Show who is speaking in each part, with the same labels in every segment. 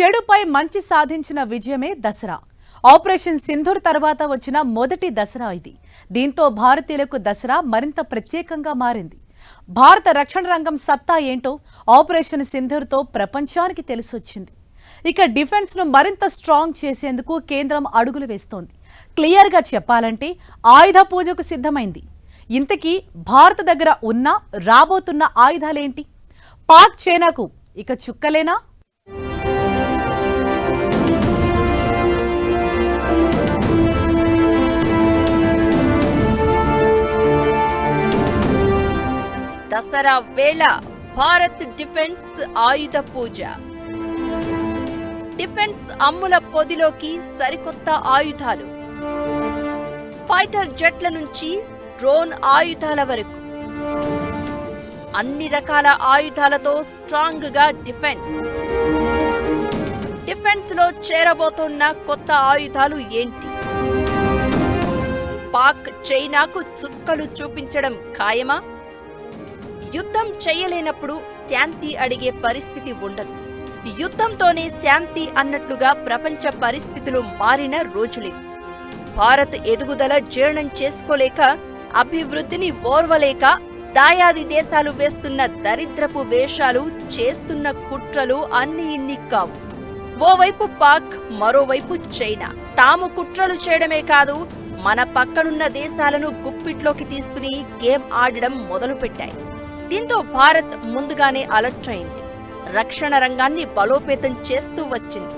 Speaker 1: చెడుపై మంచి సాధించిన విజయమే దసరా. ఆపరేషన్ సింధూర్ తర్వాత వచ్చిన మొదటి దసరా ఇది. దీంతో భారతీయులకు దసరా మరింత ప్రత్యేకంగా మారింది. భారత రక్షణ రంగం సత్తా ఏంటో ఆపరేషన్ సింధూర్తో ప్రపంచానికి తెలిసొచ్చింది. ఇక డిఫెన్స్ను మరింత స్ట్రాంగ్ చేసేందుకు కేంద్రం అడుగులు వేస్తోంది. క్లియర్గా చెప్పాలంటే ఆయుధ పూజకు సిద్ధమైంది. ఇంతకీ భారత దగ్గర ఉన్న రాబోతున్న ఆయుధాలేంటి? పాక్ చైనాకు ఇక చుక్కలేనా?
Speaker 2: దసరా వేళ భారత్ డిఫెన్స్ ఆయుధ పూజ. డిఫెన్స్ అమ్ముల పొదిలోకి సరికొత్త ఆయుధాలు. ఫైటర్ జెట్ల నుంచి డ్రోన్ ఆయుధాల వరకు. అన్ని రకాల ఆయుధాలతో స్ట్రాంగ్గా డిఫెన్స్ డిఫెన్స్లో చేరబోతున్న కొత్త ఆయుధాలు ఏంటి? పాక్ చైనాకు చుక్కలు చూపించడం ఖాయమా? యుద్ధం చేయలేనప్పుడు శాంతి అడిగే పరిస్థితి ఉండదు. యుద్ధంతోనే శాంతి అన్నట్లుగా ప్రపంచ పరిస్థితులు మారిన రోజులే. భారత్ ఎదుగుదల జీర్ణం చేసుకోలేక అభివృద్ధిని ఓర్వలేక దాయాది దేశాలు వేస్తున్న దరిద్రపు వేషాలు చేస్తున్న కుట్రలు అన్ని ఇన్ని కావు. ఓవైపు పాక్ మరోవైపు చైనా. తాము కుట్రలు చేయడమే కాదు మన పక్కనున్న దేశాలను గుప్పిట్లోకి తీసుకుని గేమ్ ఆడడం మొదలుపెట్టాయి. దీంతో భారత్ ముందుగానే అలర్ట్ అయింది. రక్షణ రంగాన్ని బలోపేతం చేస్తూ వచ్చింది.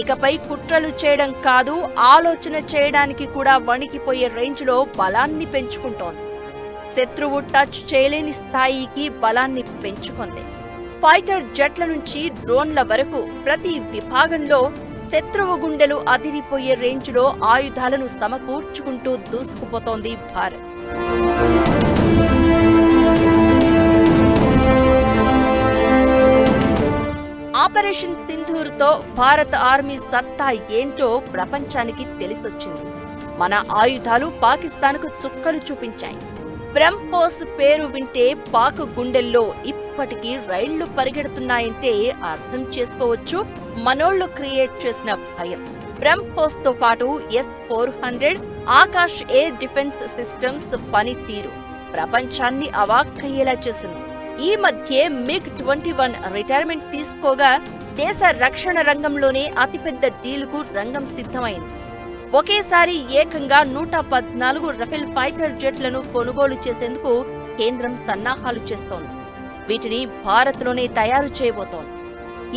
Speaker 2: ఇకపై కుట్రలు చేయడం కాదు ఆలోచన చేయడానికి కూడా వణికిపోయే రేంజ్లో బలాన్ని పెంచుకుంటోంది. శత్రువు టచ్ చేయలేని స్థాయికి బలాన్ని పెంచుకుంది. ఫైటర్ జట్ల నుంచి డ్రోన్ల వరకు ప్రతి విభాగంలో శత్రువు గుండెలు అదిరిపోయే రేంజ్లో ఆయుధాలను సమకూర్చుకుంటూ దూసుకుపోతోంది భారత్. ఆపరేషన్ సింధూర్తో భారత ఆర్మీ సత్తా ఏంటో ప్రపంచానికి తెలిసొచ్చింది. మన ఆయుధాలు పాకిస్తాన్కు చుక్కలు చూపించాయి. బ్రహ్మోస్ పేరు వింటే పాక్ గుండెల్లో ఇప్పటికీ రైళ్ళు పరిగెడుతున్నాయంటే అర్థం చేసుకోవచ్చు. మనోళ్ళు క్రియేట్ చేసిన భయం. బ్రహ్మోస్తో పాటు S four hundred Akash air defence systems పనితీరు. ప్రపంచాన్ని అవాక్కయ్యేలా చేసింది. ఈ మధ్యే మిగ్ ట్వంటీ వన్ రిటైర్మెంట్ తీసుకోగా దేశ రక్షణ రంగంలోనే అతిపెద్ద డీలుకు రంగం సిద్ధమైంది. ఒకేసారి ఏకంగా నూట పద్నాలుగు రఫేల్ ఫైటర్ జెట్లను కొనుగోలు చేసేందుకు కేంద్రం సన్నాహాలు చేస్తోంది. వీటిని భారత్లోనే తయారు చేయబోతోంది.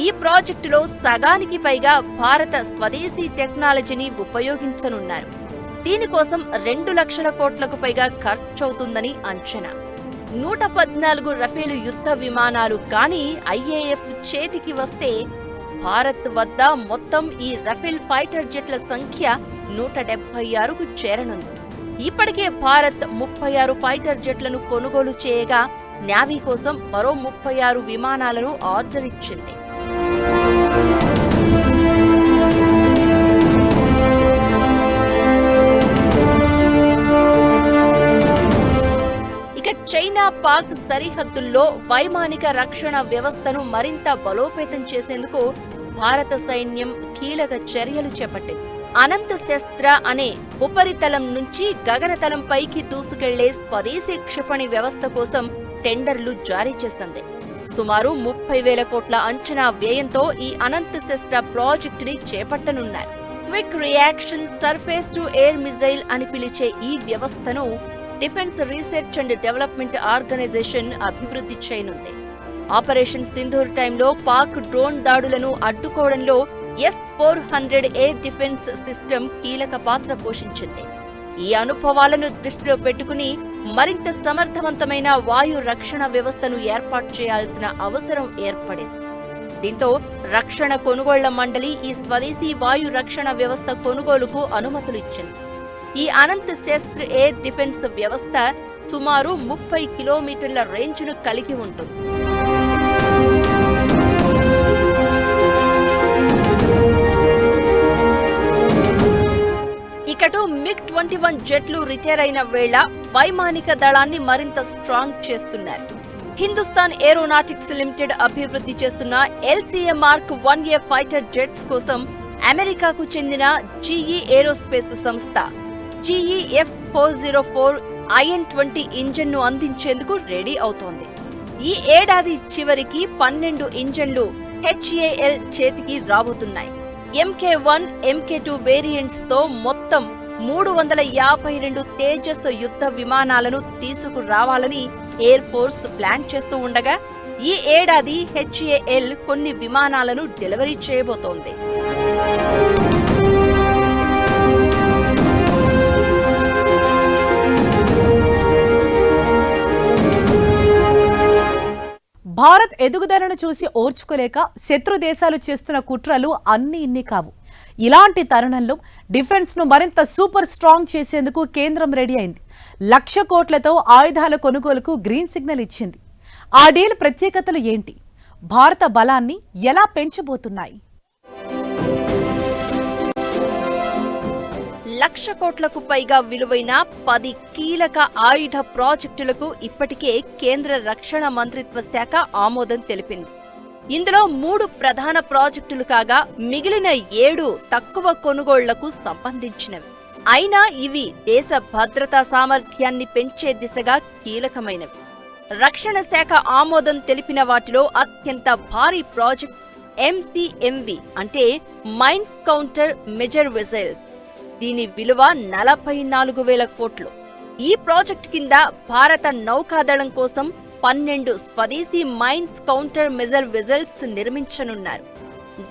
Speaker 2: ఈ ప్రాజెక్టులో సగానికి పైగా భారత స్వదేశీ టెక్నాలజీని ఉపయోగించనున్నారు. దీనికోసం రెండు లక్షల కోట్లకు పైగా ఖర్చవుతుందని అంచనా. నూట పద్నాలుగు రఫేలు యుద్ధ విమానాలు కానీ ఐఏఎఫ్ చేతికి వస్తే భారత్ వద్ద మొత్తం ఈ రఫేల్ ఫైటర్ జెట్ల సంఖ్య నూట డెబ్బై ఆరుకు చేరనుంది. ఇప్పటికే భారత్ ముప్పై ఆరు ఫైటర్ జెట్లను కొనుగోలు చేయగా నేవీ కోసం మరో ముప్పై ఆరు విమానాలను ఆర్డర్ ఇచ్చింది. చైనా పాక్ సరిహద్దుల్లో వైమానిక రక్షణ వ్యవస్థను మరింత బలోపేతం చేసేందుకు భారత సైన్యం కీలక చర్యలు చేపట్టింది. అనంత శస్త్ర అనే ఉపరితలం నుంచి గగనతలం పైకి దూసుకెళ్ళే స్వదేశీ క్షిపణి వ్యవస్థ కోసం టెండర్లు జారీ చేసింది సుమారు ముప్పై వేల కోట్ల అంచనా వ్యయంతో ఈ అనంత శస్త్ర ప్రాజెక్టుని చేపట్టనున్నారు. Quick reaction surface to air missile అని పిలిచే ఈ వ్యవస్థను defence research and development organisation అభివృద్ధి చేయనుంది. ఆపరేషన్ సింధూర్ టైంలో పాక్ డ్రోన్ దాడులను అడ్డుకోవడంలో S four hundred air defence system కీలక పాత్ర పోషించింది. ఈ అనుభవాలను దృష్టిలో పెట్టుకుని మరింత సమర్థవంతమైన వాయు రక్షణ వ్యవస్థను ఏర్పాటు చేయాల్సిన అవసరం ఏర్పడింది. దీంతో రక్షణ కొనుగోళ్ళ మండలి ఈ స్వదేశీ వాయు రక్షణ వ్యవస్థ కొనుగోలుకు అనుమతులు ఇచ్చింది. ఈ అనంత్ శస్త్ర ఎయిర్ డిఫెన్స్ వ్యవస్థ సుమారు ముప్పై కిలోమీటర్ల రేంజ్ను కలిగి ఉంటుంది. ఇకటు మిగ్ ట్వంటీ వన్ జెట్లు రిటైర్ అయిన వేళ వైమానిక దళాన్ని మరింత స్ట్రాంగ్ చేస్తున్నారు. హిందుస్థాన్ ఏరోనాటిక్స్ లిమిటెడ్ అభివృద్ధి చేస్తున్న LCA mark one A fighter jets కోసం అమెరికాకు చెందిన జీఈ ఏరోస్పేస్ సంస్థ GEF four zero four IN twenty ఇంజన్ను అందించేందుకు రెడీ అవుతోంది. ఈ ఏడాది చివరికి పన్నెండు ఇంజన్లు హెచ్ఏఎల్ చేతికి రాబోతున్నాయి. ఎంకే వన్ ఎంకే టూ వేరియంట్స్తో మొత్తం మూడు వందల యాభై రెండు తేజస్ యుద్ధ విమానాలను తీసుకురావాలని ఎయిర్ ఫోర్స్ ప్లాన్ చేస్తూ ఉండగా ఈ ఏడాది హెచ్ఏఎల్ కొన్ని విమానాలను డెలివరీ చేయబోతోంది.
Speaker 1: భారత్ ఎదుగుదలను చూసి ఓర్చుకోలేక శత్రు దేశాలు చేస్తున్న కుట్రలు అన్ని ఇన్ని కావు. ఇలాంటి తరుణంలో డిఫెన్స్ను మరింత సూపర్ స్ట్రాంగ్ చేసేందుకు కేంద్రం రెడీ అయింది. లక్ష కోట్లతో ఆయుధాల కొనుగోలుకు గ్రీన్ సిగ్నల్ ఇచ్చింది. ఆ డీల్ ప్రత్యేకతలు ఏంటి? భారత బలాన్ని ఎలా పెంచబోతున్నాయి?
Speaker 2: లక్ష కోట్లకు పైగా విలువైన పది కీలక ఆయుధ ప్రాజెక్టులకు ఇప్పటికే కేంద్ర రక్షణ మంత్రిత్వ శాఖ ఆమోదం తెలిపింది. ఇందులో మూడు ప్రధాన ప్రాజెక్టులు కాగా మిగిలిన ఏడు తక్కువ కొనుగోళ్ళకు సంబంధించినవి. అయినా ఇవి దేశ భద్రతా సామర్థ్యాన్ని పెంచే దిశగా కీలకమైనవి. రక్షణ శాఖ ఆమోదం తెలిపిన వాటిలో అత్యంత భారీ ప్రాజెక్ట్ ఎంసీఎంవి అంటే మైన్స్ కౌంటర్ మెజర్ వెజైల్స్ దీని విలువ నలభై నాలుగు వేల కోట్లు. ఈ ప్రాజెక్ట్ కింద భారత నౌకాదళం కోసం పన్నెండు స్వదేశీ మైన్స్ కౌంటర్ మెజర్ వెజల్స్ నిర్మించనున్నారు.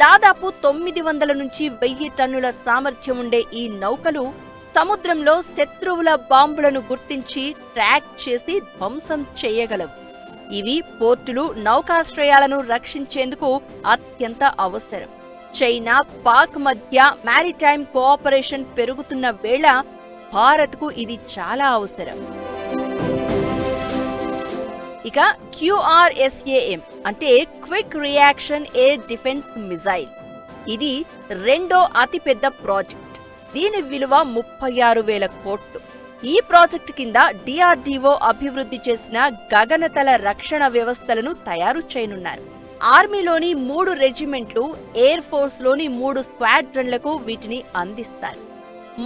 Speaker 2: దాదాపు తొమ్మిది వందల నుంచి వెయ్యి టన్నుల సామర్థ్యం ఉండే ఈ నౌకలు సముద్రంలో శత్రువుల బాంబులను గుర్తించి ట్రాక్ చేసి ధ్వంసం చేయగలవు. ఇవి పోర్టులు నౌకాశ్రయాలను రక్షించేందుకు అత్యంత అవసరం. చైనా పాక్ మధ్య మారిటైమ్ కోఆపరేషన్ పెరుగుతున్న వేళ భారత్కు ఇది చాలా అవసరం. ఇక క్యూఆర్ఎస్ఏఎం అంటే quick reaction air defence missile. ఇది రెండో అతిపెద్ద ప్రాజెక్ట్. దీని విలువ ముప్పై ఆరు వేల కోట్లు. ఈ ప్రాజెక్టు కింద డిఆర్డీఓ అభివృద్ధి చేసిన గగనతల రక్షణ వ్యవస్థలను తయారు చేయనున్నారు. ఆర్మీలోని మూడు రెజిమెంట్లు ఎయిర్ ఫోర్స్లోని మూడు స్క్వాడ్రన్లకు వీటిని అందిస్తారు.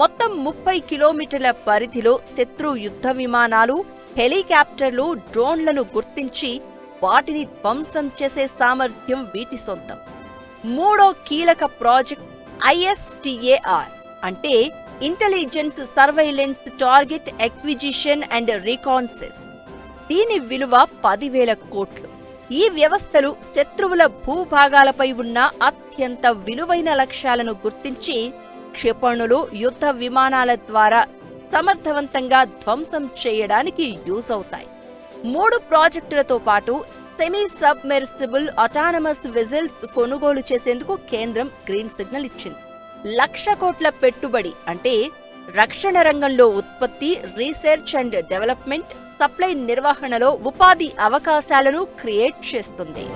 Speaker 2: మొత్తం ముప్పై కిలోమీటర్ల పరిధిలో శత్రు యుద్ధ విమానాలు హెలికాప్టర్లు డ్రోన్లను గుర్తించి వాటిని ధ్వంసం చేసే సామర్థ్యం వీటి సొంతం. మూడో కీలక ప్రాజెక్ట్ ఐఎస్టిఏఆర్ అంటే intelligence surveillance target acquisition and reconnaissance. దీని విలువ పదివేల కోట్లు. ఈ వ్యవస్థలు శత్రువుల భూభాగాలపై ఉన్న అత్యంత విలువైన లక్ష్యాలను గుర్తించి క్షిపణులు యుద్ధ విమానాల ద్వారా సమర్థవంతంగా ధ్వంసం చేయడానికి యూజ్ అవుతాయి. మూడు ప్రాజెక్టులతో పాటు సెమీ సబ్మెర్సిబుల్ అటానమస్ వెజిల్స్ కొనుగోలు చేసేందుకు కేంద్రం గ్రీన్ సిగ్నల్ ఇచ్చింది. లక్ష కోట్ల పెట్టుబడి అంటే రక్షణ రంగంలో ఉత్పత్తి రీసెర్చ్ అండ్ డెవలప్మెంట్ సప్లై నిర్వహణలో ఉపాధి అవకాశాలను క్రియేట్ చేస్తుంది.